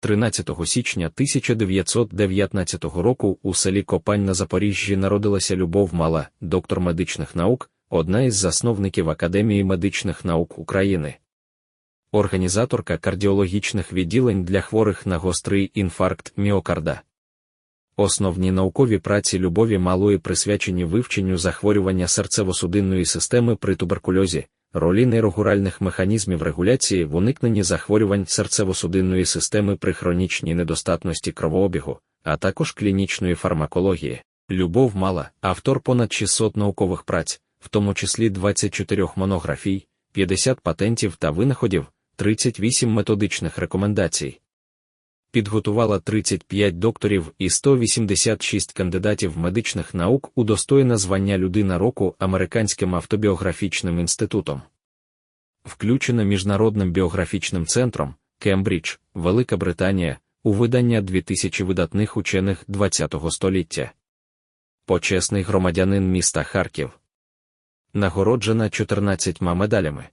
13 січня 1919 року у селі Копань на Запоріжжі народилася Любов Мала, доктор медичних наук, одна із засновників Академії медичних наук України. Організаторка кардіологічних відділень для хворих на гострий інфаркт міокарда. Основні наукові праці Любові Малої присвячені вивченню захворювання серцево-судинної системи при туберкульозі, ролі нейрогуральних механізмів регуляції в уникненні захворювань серцево-судинної системи при хронічній недостатності кровообігу, а також клінічної фармакології. Любов Мала, автор понад 600 наукових праць, в тому числі 24 монографій, 50 патентів та винаходів, 38 методичних рекомендацій. Підготувала 35 докторів і 186 кандидатів медичних наук удостоєна звання Людина року Американським автобіографічним інститутом. Включена Міжнародним біографічним центром Кембридж, Велика Британія, у видання 2000 видатних учених ХХ століття. Почесний громадянин міста Харків. Нагороджена 14 медалями.